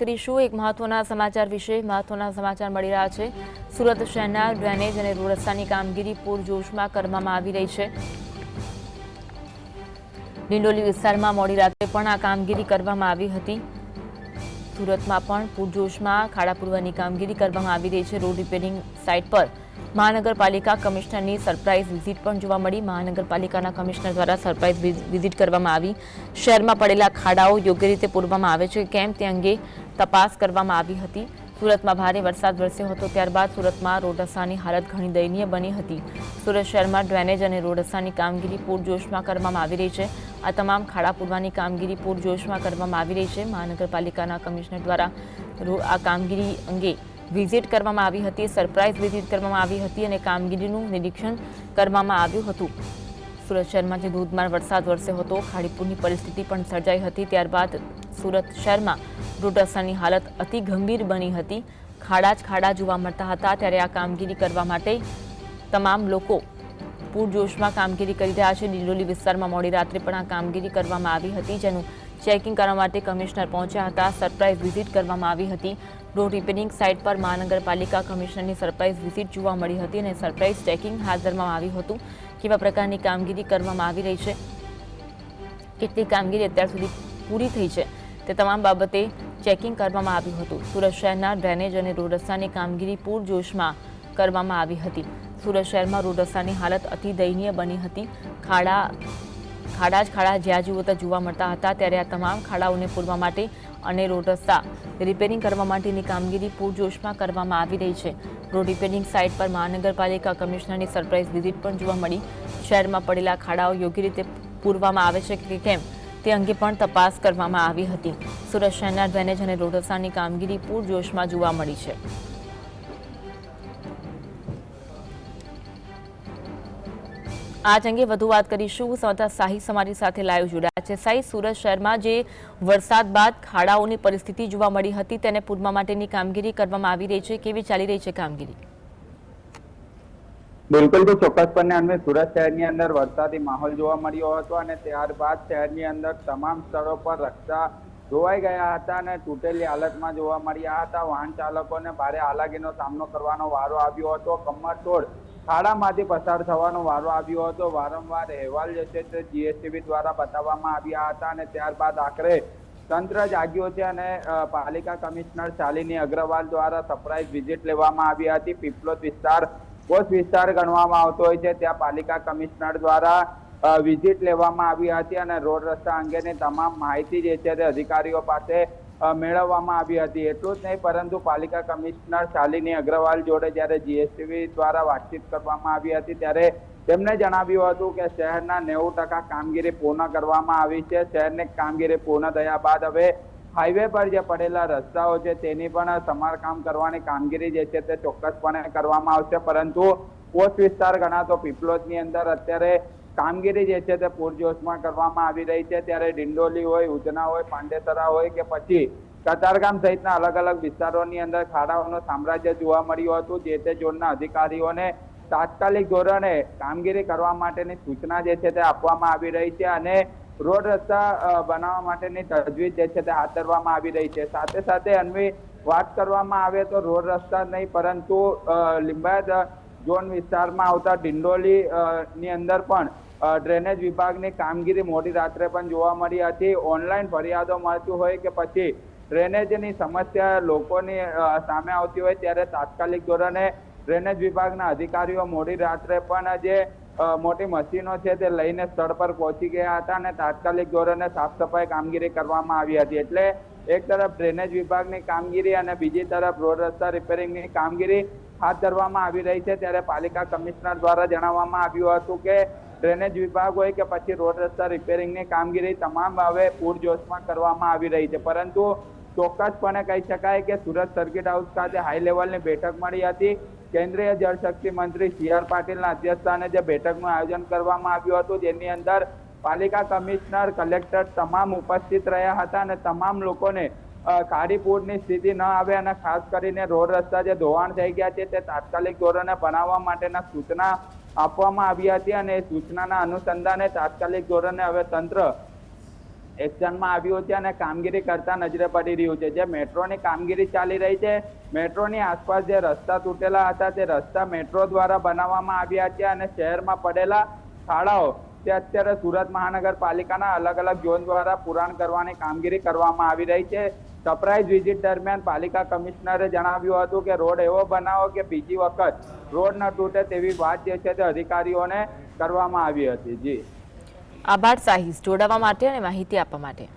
કરીશું. એક મહત્વના સમાચાર વિશે મહત્વના સમાચાર મળી રહ્યા છે. સુરત શહેરના ડ્રેનેજ અને રોડ રસ્તાની કામગીરી પૂરજોશમાં કરવામાં આવી રહી છે. ડિંડોલી વિસ્તારમાં મોડી રાત્રે પણ આ કામગીરી કરવામાં આવી હતી. સુરતમાં પણ પૂરજોશમાં ખાડા પૂરવાની કામગીરી કરવામાં આવી રહી છે. રોડ રિપેરિંગ સાઇટ પર મહાનગરપાલિકા કમિશનરની સરપ્રાઇઝ વિઝિટ પણ જોવા મળી. મહાનગરપાલિકાના કમિશનર દ્વારા સરપ્રાઇઝ વિઝિટ કરવામાં આવી. શહેરમાં પડેલા ખાડાઓ યોગ્ય રીતે પૂરવામાં આવે છે કેમ તે અંગે તપાસ કરવામાં આવી હતી. સુરતમાં ભારે વરસાદ વરસ્યો હતો, ત્યારબાદ સુરતમાં રોડ રસ્તાની હાલત ઘણી દયનીય બની હતી. સુરત શહેરમાં ડ્રેનેજ અને રોડ રસ્તાની કામગીરી પૂરજોશમાં કરવામાં આવી રહી છે. આ તમામ ખાડા પૂરવાની કામગીરી પૂરજોશમાં કરવામાં આવી રહી છે. મહાનગરપાલિકાના કમિશનર દ્વારા આ કામગીરી અંગે વિઝિટ કરવામાં આવી હતી, સરપ્રાઇઝ વિઝિટ કરવામાં આવી હતી અને કામગીરીનું નિરીક્ષણ કરવામાં આવ્યું હતું. સુરત શહેરમાં જે ધોધમાર વરસાદ વરસ્યો હતો, ખાડીપુરની પરિસ્થિતિ પણ સર્જાઈ હતી. ત્યારબાદ સુરત શહેરમાં રોડ હાલત અતિ ગંભીર બની હતી. ખાડા જ ખાડા જોવા મળતા હતા. ત્યારે આ કામગીરી કરવા માટે તમામ લોકો પૂરજોશમાં કામગીરી કરી રહ્યા છે. ડિંડોલી વિસ્તારમાં મોડી રાત્રે પણ આ કામગીરી કરવામાં આવી હતી, જેનું ચેકિંગ કરવા માટે કમિશનર પહોંચ્યા હતા. સરપ્રાઇઝ વિઝિટ કરવામાં આવી હતી. રોડ રિપેરિંગ સાઇટ પર મહાનગરપાલિકા કમિશનરની સરપ્રાઇઝ વિઝિટ જોવા મળી હતી અને સરપ્રાઇઝ ચેકિંગ હાથ ધરવામાં આવ્યું હતું. કેવા પ્રકારની કામગીરી કરવામાં આવી રહી છે? કેટલી કામગીરી અત્યાર સુધી પૂરી થઈ છે? તે તમામ બાબતે ચેકિંગ કરવામાં આવ્યું હતું. સુરત શહેરના ડ્રેનેજ અને રોડ રસ્તાની કામગીરી પૂરજોશમાં કરવામાં આવી હતી. સુરત શહેરમાં રોડ રસ્તાની હાલત અતિ દયનીય બની હતી. ખાડા ખાડા જ ખાડા જ્યાં જુઓ ત્યાં જોવા મળતા હતા. ત્યારે આ તમામ ખાડાઓને પૂરવા માટે અને રોડ રસ્તા રિપેરિંગ કરવા માટેની કામગીરી પૂરજોશમાં કરવામાં આવી રહી છે. રોડ રિપેરિંગ સાઇટ પર મહાનગરપાલિકા કમિશનરની સરપ્રાઇઝ વિઝિટ પણ જોવા મળી. શહેરમાં પડેલા ખાડાઓ યોગ્ય રીતે પૂરવામાં આવે છે કે કેમ તે અંગે પણ તપાસ કરવામાં આવી હતી. સુરત શહેરના ડ્રેનેજ અને રોડ રસ્તાની કામગીરી પૂરજોશમાં જોવા મળી છે. આજ અંગે વધુ વાત કરીશું. સંવાદદાતા સાહી સમારી સાથે લાઈવ જોડાયા છે. સાહી સુરત શહેરમાં જે વરસાદ બાદ ખાડાઓની પરિસ્થિતિ જોવા મળી હતી, તેને પૂરવા માટેની કામગીરી કરવામાં આવી રહી છે. કેવી ચાલી રહી છે કામગીરી? બિલકુલ તો ચોક્કસપણે અમે સુરત શહેરની અંદર વરસાદી માહોલ જોવા મળ્યો હતો અને ત્યારબાદ શહેરની અંદર તમામ સ્થળો પર રસ્તા ધોવાઈ ગયા હતા અને તૂટેલી હાલતમાં જોવા મળ્યા હતા. વાહન ચાલકોને ભારે હાલાકીનો સામનો કરવાનો વારો આવ્યો હતો. કમરતોડ ખાડામાંથી પસાર થવાનો વારો આવ્યો હતો. વારંવાર અહેવાલ જે છે તે જીએસટીબી દ્વારા બતાવવામાં આવ્યા હતા અને ત્યારબાદ આખરે તંત્ર જાગ્યું છે અને પાલિકા કમિશનર શાલિની અગ્રવાલ દ્વારા સરપ્રાઇઝ વિઝિટ લેવામાં આવી હતી. પીપલોદ વિસ્તાર, કોચ વિસ્તાર ગણવામાં આવતો હોય છે. ત્યાં પાલિકા કમિશનર દ્વારા વિઝિટ લેવામાં આવી હતી અને રોડ રસ્તા અંગેની તમામ માહિતી જે છે તે અધિકારીઓ પાસે મેળવવામાં આવી હતી. એટલું જ નહીં, પરંતુ પાલિકા કમિશનર શાલિની અગ્રવાલ જોડે જ્યારે જીએસટીવી દ્વારા વાતચીત કરવામાં આવી હતી, ત્યારે તેમણે જણાવ્યું હતું કે શહેરના નેવું ટકા કામગીરી પૂર્ણ કરવામાં આવી છે. શહેરની કામગીરી પૂર્ણ થયા બાદ હવે હાઈવે પર જે પડેલા રસ્તાઓ છે, તેની પણ સમારકામ કરવાની કામગીરી જે છે, તે ચોક્કસપણે કરવામાં આવશે. પરંતુ પોસ્ટ વિસ્તાર ગણાતો પીપલોદની અંદર અત્યારે કામગીરી જે છે તે પૂરજોશમાં કરવામાં આવી રહી છે. ત્યારે ડિંડોલી હોય ઉધના હોય, પાંડેસરા હોય કે પછી કતારગામ સહિતના અલગ અલગ વિસ્તારોની અંદર ખાડાઓનું સામ્રાજ્ય જોવા મળ્યું હતું. જે તે ઝોનના અધિકારીઓને તાત્કાલિક ધોરણે કામગીરી કરવા માટેની સૂચના જે છે તે આપવામાં આવી રહી છે અને રોડ રસ્તા બનાવવા માટેની તજવીજ જે છે તે હાથ ધરવામાં આવી રહી છે. સાથે સાથે અન્વી વાત કરવામાં આવે તો રોડ રસ્તા નહીં, પરંતુ લિંબાયત ઝોન વિસ્તારમાં આવતા ડિંડોલી ની અંદર પણ ડ્રેનેજ વિભાગની કામગીરી મોડી રાત્રે પણ જોવા મળી હતી. ઓનલાઈન ફરિયાદો મળતી હોય કે પછી ડ્રેનેજની સમસ્યા લોકોની સામે આવતી હોય ત્યારે તાત્કાલિક ધોરણે ડ્રેનેજ વિભાગના અધિકારીઓ મોડી રાત્રે પણ જે મોટી મશીનો છે તે લઈને સ્થળ પર પહોંચી ગયા હતા અને તાત્કાલિક ધોરણે સાફ સફાઈ કામગીરી કરવામાં આવી હતી. એટલે એક તરફ ડ્રેનેજ વિભાગની કામગીરી અને બીજી તરફ રોડ રસ્તા રિપેરિંગની કામગીરી હાથ ધરવામાં આવી રહી છે. ત્યારે પાલિકા કમિશનર દ્વારા જણાવવામાં આવ્યું હતું કે, ડ્રેનેજ વિભાગ હોય કે પછી રોડ રસ્તા રિપેરિંગની કામગીરી તમામ હવે પૂરજોશમાં કરવામાં આવી રહી છે. પરંતુ ચોક્કસપણે કહી શકાય કે સુરત સર્કિટ હાઉસ ખાતે હાઈ લેવલની બેઠક મળી હતી. કેન્દ્રીય જળશક્તિ મંત્રી સી આર પાટીલના અધ્યક્ષસ્થાને જે બેઠકનું આયોજન કરવામાં આવ્યું હતું, જેની અંદર પાલિકા કમિશનર, કલેક્ટર તમામ ઉપસ્થિત રહ્યા હતા અને તમામ લોકોને અ, ખાડીપૂરની સ્થિતિ ન આવે અને ખાસ કરીને રોડ રસ્તા જે ધોવાણ થઈ ગયા છે તે તાત્કાલિક ધોરણે બનાવવા માટેના સૂચના આપવામાં આવી હતી અને એ સૂચનાના અનુસંધાને તાત્કાલિક ધોરણે હવે તંત્ર એક્શનમાં આવ્યું છે અને કામગીરી કરતા નજરે પડી રહ્યું છે. જે મેટ્રોની કામગીરી ચાલી રહી છે મેટ્રોની આસપાસ જે રસ્તા તૂટેલા હતા તે રસ્તા મેટ્રો દ્વારા બનાવવામાં આવ્યા છે અને શહેરમાં પડેલા ખાડાઓ તે અત્યારે સુરત મહાનગરપાલિકાના અલગ અલગ ઝોન દ્વારા પુરાણ કરવાની કામગીરી કરવામાં આવી રહી છે. સરપ્રાઇઝ વિઝિટ દરમિયાન પાલિકા કમિશનરે જણાવ્યું હતું કે રોડ એવો બનાવો કે બીજી વખત રોડ ન તૂટે તેવી વાત જે છે તે અધિકારીઓને કરવામાં આવી હતી. જી. આભાર સાહિસ. જોડાવા માટે અને માહિતી આપવા માટે.